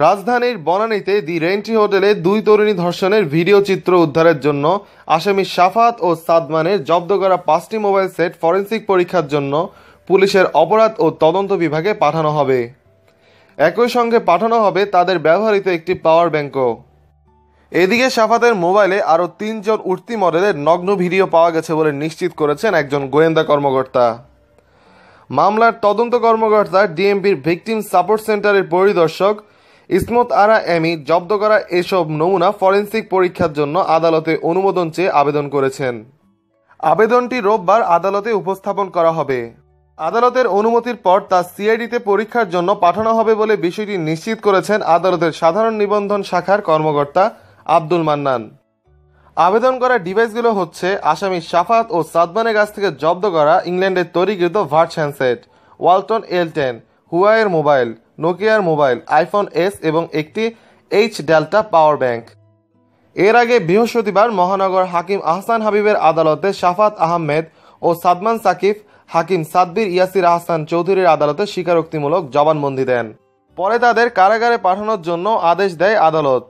রাজধানীর বনানীতে দি রেন্টি হোটেলে দুই তরুণী ধর্ষণের ভিডিও চিত্র উদ্ধারের জন্য আসামি সাফাত ও সাদমানের জব্দ করা পাঁচটি মোবাইল সেট ফরেন্সিক পরীক্ষার জন্য পুলিশের অপরাধ ও তদন্ত বিভাগে পাঠানো হবে। একই সঙ্গে পাঠানো হবে তাদের ব্যবহৃত একটি পাওয়ার ব্যাংকও। এদিকে সাফাতের মোবাইলে আরও তিনজন উঠতি মডেলের নগ্ন ভিডিও পাওয়া গেছে বলে নিশ্চিত করেছেন একজন গোয়েন্দা কর্মকর্তা। মামলার তদন্ত কর্মকর্তা ডিএমপির ভিকটিম সাপোর্ট সেন্টারের পরিদর্শক ইসমত, আরা, এমি জব্দ করা এসব নমুনা ফরেন্সিক পরীক্ষার জন্য আদালতে অনুমোদন চেয়ে আবেদন করেছেন। আবেদনটি রোববার আদালতে উপস্থাপন করা হবে। আদালতের অনুমতির পর তা সিআইডিতে পরীক্ষার জন্য পাঠানো হবে বলে বিষয়টি নিশ্চিত করেছেন আদালতের সাধারণ নিবন্ধন শাখার কর্মকর্তা আব্দুল মান্নান। আবেদন করা ডিভাইসগুলো হচ্ছে আসামি সাফাত ও সাদমানের কাছ থেকে জব্দ করা ইংল্যান্ডের তৈরিকৃত Vertu handset Walton L ten হুয়াইয়ের mobile নোকিয়ার মোবাইল, আইফোন এস এবং একটি এইচ ডেল্টা পাওয়ার ব্যাংক। এর আগে বৃহস্পতিবার মহানগর হাকিম আহসান হাবিবের আদালতে শাফাত আহমেদ ও সাদমান সাকিফ হাকিম সাদবির ইয়াসির আহসান চৌধুরীর আদালতে স্বীকারোক্তিমূলক জবানবন্দি দেন। পরে তাদের কারাগারে পাঠানোর জন্য আদেশ দেয় আদালত।